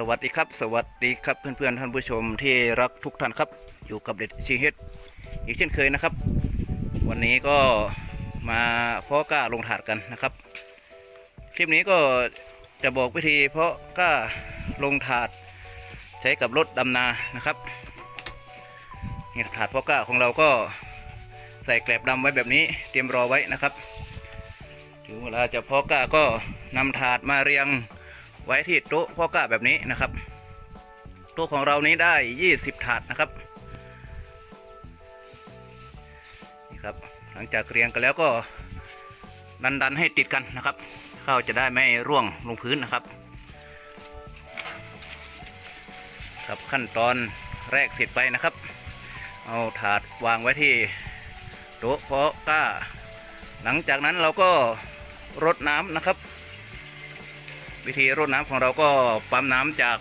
สวัสดีครับ สวัสดีครับเพื่อนๆท่านผู้ชมที่รักทุกท่านครับ อยู่กับเด็ดชีเฮดอีกเช่นเคยนะครับ วันนี้ก็มาเพาะกล้าลงถาดกันนะครับ คลิปนี้ก็จะบอกวิธีเพาะกล้าลงถาดใช้กับรถดำนานะครับนี่ถาดเพาะกล้าของเราก็ใส่แกลบดำไว้แบบนี้เตรียมรอไว้นะครับถึงเวลาจะเพาะกล้าก็นำถาดมาเรียง ไว้ที่โต๊ะพ่อกล้าแบบนี้นะครับ โต๊ะของเรานี้ได้ 20 ถาดนะครับนี่ครับหลังจากเรียงกันแล้วก็ดันดันๆให้ติดกันนะครับข้าวจะได้ไม่ร่วงลงพื้นนะครับ ครับขั้นตอนแรกเสร็จไปนะครับ เอาถาดวางไว้ที่โต๊ะเพาะก้า หลังจากนั้นเราก็รดน้ำนะครับ วิธีรดน้ำของเราก็ปั๊มน้ำจาก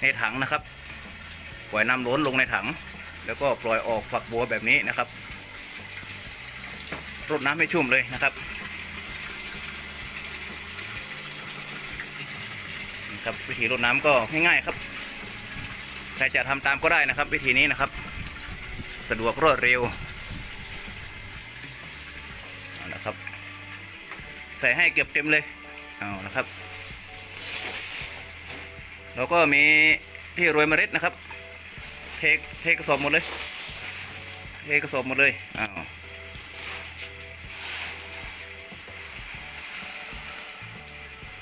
ในถังนะครับ ปล่อยน้ำล้นลงในถัง แล้วก็ปล่อยออกฝักบัวแบบนี้นะครับรดน้ำให้ชุ่มเลยนะครับนะครับวิธีรดน้ำก็ง่ายๆครับใครจะทำตามก็ได้นะครับ วิธีนี้นะครับ สะดวกรวดเร็วเอาละครับ ใส่ให้เกือบเต็มเลยเอานะครับ แล้วก็มีที่โรยเมล็ดนะครับ เทเทกระสอบหมดเลย เทกระสอบหมดเลยอ้าว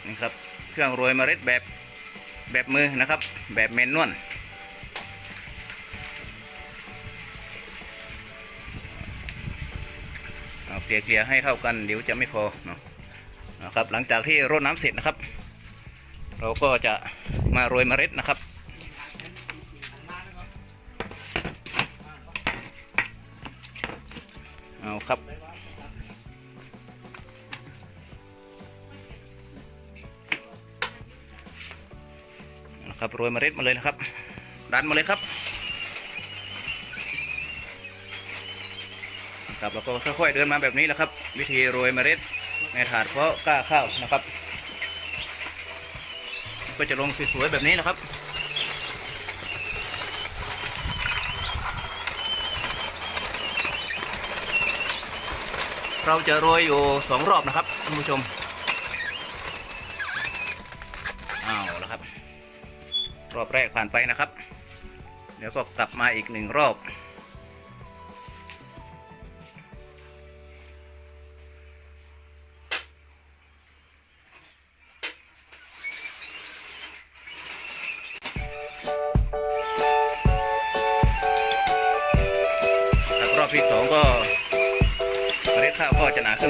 นี่ครับ เครื่องโรยเมล็ดแบบแบบมือนะครับ แบบเมนนวลเอาเกลี่ยๆให้เท่ากันเดี๋ยวจะไม่พอเนาะนะครับ หลังจากที่รดน้ำเสร็จนะครับ เราก็จะมาโรยเมล็ดนะครับ เอาครับ นะครับโรยเมล็ดมาเลยนะครับ ดันมาเลยครับครับแล้วก็ค่อยๆเดินมาแบบนี้แหละครับ วิธีโรยเมล็ดในถาดเพาะกล้าข้าวนะครับ ก็จะลงสวยๆแบบนี้นะครับ เราจะโรยอยู่สองรอบนะครับท่านผู้ชมอ้าวแล้วครับ รอบแรกผ่านไปนะครับ เดี๋ยวก็กลับมาอีกหนึ่งรอบ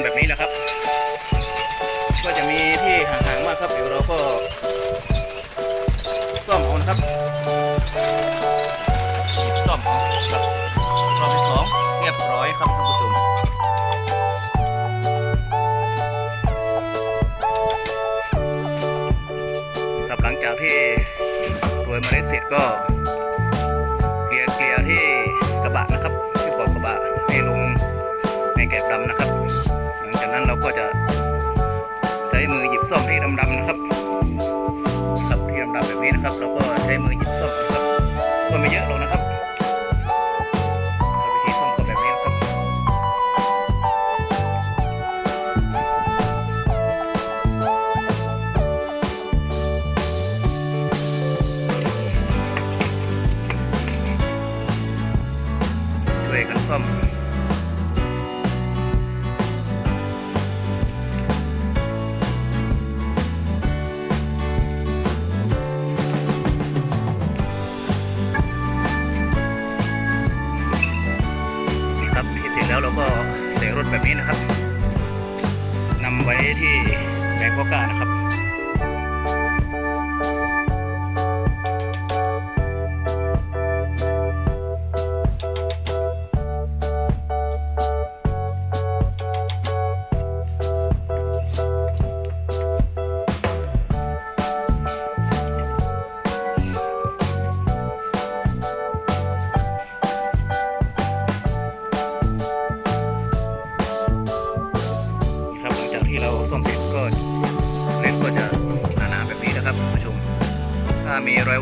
แบบนี้แหละครับ ก็จะมีที่ห่างๆมากครับเดี๋ยวเราก็ซ่อมเอานะครับซ่อมเอาครับรอบที่สองเรียบร้อยครับท่านผู้ชมครับหลังจากที่โรยเมล็ดเสร็จก็เกลียร์เกลียที่กระบะนะครับที่ขอบกระบะให้ลงในแกบดำนะครับ จากนั้นเราก็จะใช้มือหยิบส้อมที่ดำๆนะครับครับที่ดำๆแบบนี้นะครับ เราก็ใช้มือหยิบส้อมนะครับก็ไม่เยอะหรอกนะครับ ล้วก็ใส่รถแบบนี้นะครับนำไว้ที่แบงค์พกานะครับ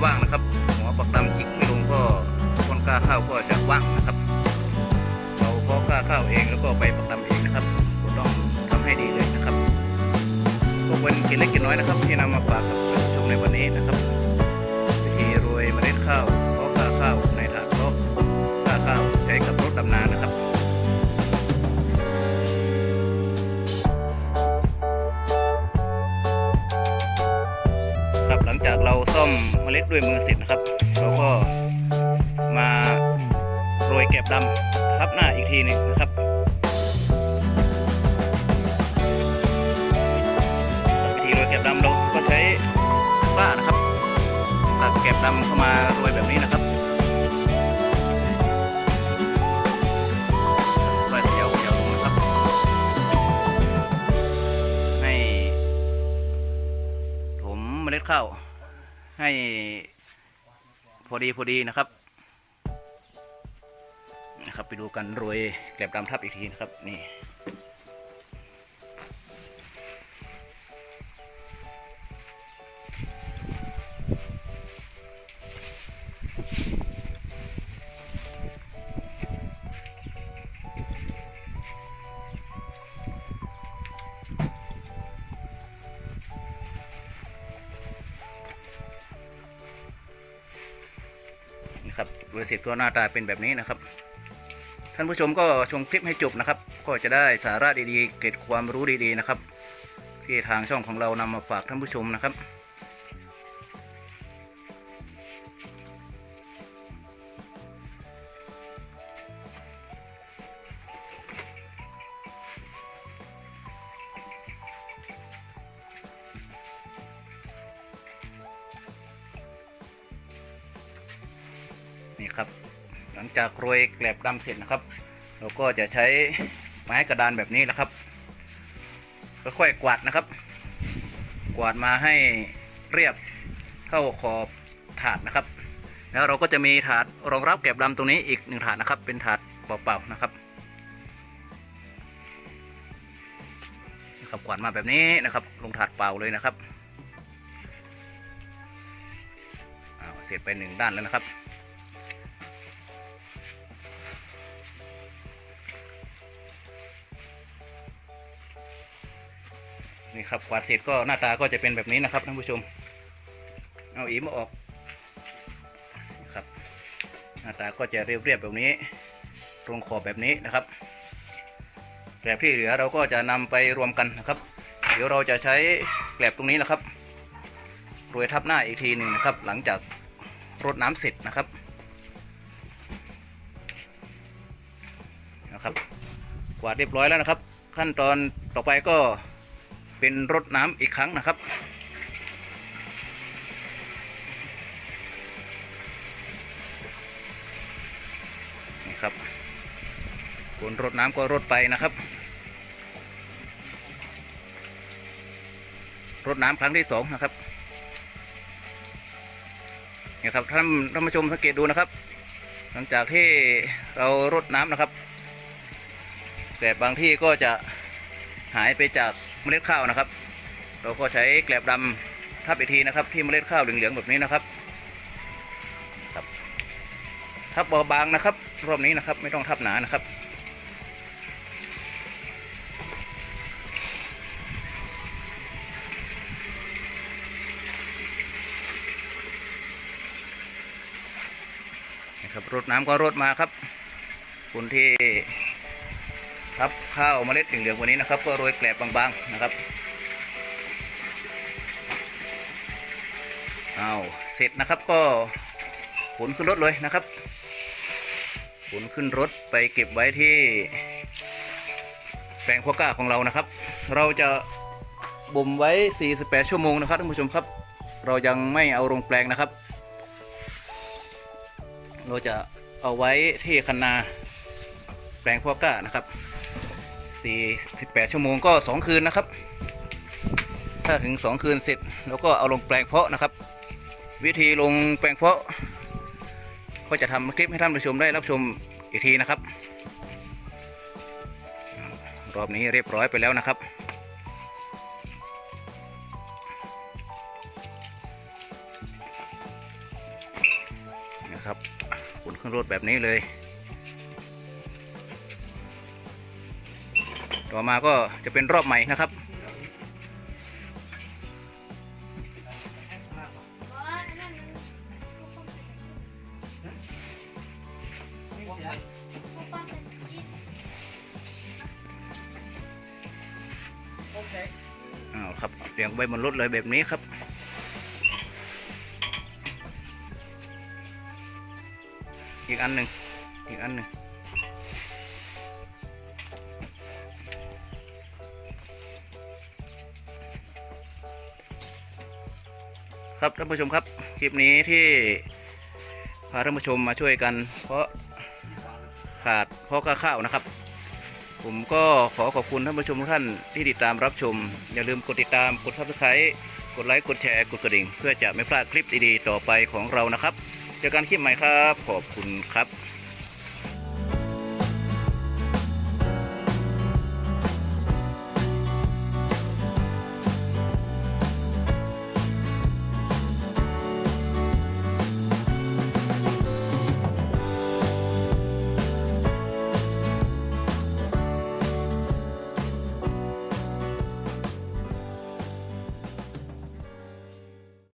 ว่างนะครับ หัวปักดำจิกไม่ลงก็ต้นกล้าข้าวก็จะว่างนะครับ เราเพาะกล้าข้าวเองแล้วก็ไปปักดำเองนะครับก็ต้องทำให้ดีเลยนะครับก็เป็นกินเล็กกินน้อยนะครับ ที่นำมาฝากกับท่านผู้ชมในวันนี้นะครับวิธีโรยเมล็ดข้าวเพาะกล้าข้าวในถาดเพาะกล้าข้าวใช้กับรถดำนานะครับครับหลังจากเราซ่อม มล็ดด้วยมือเสร็จนะครับเราก็มาโรยแกบดำทับหน้าอีกทีหนึ่งนะครับวิธีโรยแกบดำเราก็ใช้ฝ้านะครับตักแกบดำเข้ามาโรยแบบนี้นะครับค่อยๆเดี่ยวเดี่ยวลงนะครับให้ผมเมล็ดข้าว ให้พอดีพอดีนะครับนะครับ ไปดูกันโรยแกลบดำทับอีกทีนะครับนี่ นะครับโดยเสร็จก็หน้าตาเป็นแบบนี้นะครับ ท่านผู้ชมก็ชมคลิปให้จบนะครับ ก็จะได้สาระดีๆ เกิดความรู้ดีๆนะครับ ที่ทางช่องของเรานำมาฝากท่านผู้ชมนะครับ ลังจากโรยแกลบดำเสร็จนะครับ เราก็จะใช้ไม้กระดานแบบนี้นะครับค่อยๆกวาดนะครับ กวาดมาให้เรียบเท่าขอบถาดนะครับ แล้วเราก็จะมีถาดรองรับแกลบดำตรงนี้อีกหนึ่งถาดนะครับ เป็นถาดเปล่าๆนะครับนะครับกวาดมาแบบนี้นะครับ ลงถาดเปล่าเลยนะครับเสร็จไปหนึ่งด้านแล้วนะครับ นี่ครับกวาดเสร็จก็หน้าตาก็จะเป็นแบบนี้นะครับท่านผู้ชม เอาอีมาออกนะครับ หน้าตาก็จะเรียบๆแบบนี้ตรงขอบแบบนี้นะครับแกลบที่เหลือเราก็จะนำไปรวมกันนะครับ เดี๋ยวเราจะใช้แกลบตรงนี้นะครับโรยทับหน้าอีกทีหนึ่งนะครับ หลังจากรดน้ำเสร็จนะครับนะครับ กวาดเรียบร้อยแล้วนะครับ ขั้นตอนต่อไปก็ เป็นรดน้ำอีกครั้งนะครับ นี่ครับคนรดน้ำก็รดไปนะครับ รดน้ำครั้งที่สองนะครับนี่ครับท่านท่านผู้ชมสังเกตดูนะครับ หลังจากที่เรารดน้ำนะครับ แต่บางที่ก็จะหายไปจาก เมล็ดข้าวนะครับ เราก็ใช้แกลบดำทับอีกทีนะครับ ที่เมล็ดข้าวเหลืองๆแบบนี้นะครับครับทับเบาบางนะครับ รอบนี้นะครับ ไม่ต้องทับหนานะครับนะครับรดน้ำก็รดมาครับคนที่ ครับข้าวเมล็ดเหลืองๆวันนี้นะครับ ก็โรยแกลบบางๆนะครับเอาเสร็จนะครับก็ขนขึ้นรถเลยนะครับขนขึ้นรถไปเก็บไว้ที่แปลงพวก้าของเรานะครับ เราจะบ่มไว้ 48 ชั่วโมงนะครับท่านผู้ชมครับ เรายังไม่เอาลงแปลงนะครับ เราจะเอาไว้ที่คันนาแปลงพวก้านะครับ 48 ชั่วโมงก็ 2 คืนนะครับ ถ้าถึง 2 คืนเสร็จเราก็เอาลงแปลงเพาะนะครับ วิธีลงแปลงเพาะ ก็จะทำคลิปให้ท่านผู้ชมได้รับชมอีกทีนะครับ รอบนี้เรียบร้อยไปแล้วนะครับนะครับขุนขึ้นรถแบบนี้เลย ต่อมาก็จะเป็นรอบใหม่นะครับ อ้าวครับเรียงไว้บนรถเลยแบบนี้ครับอีกอันหนึ่งอีกอันหนึ่ง ครับท่านผู้ชมครับคลิปนี้ที่พาท่านผู้ชมมาช่วยกัน เพราะขาดเพราะข้าวนะครับ ผมก็ขอขอบคุณท่านผู้ชมทุกท่านที่ติดตามรับชม อย่าลืมกดติดตามกด subscribe กดไลค์กดแชร์กดกระดิ่ง เพื่อจะไม่พลาดคลิปดีๆต่อไปของเรานะครับเจอกันคลิปใหม่ครับ ขอบคุณครับ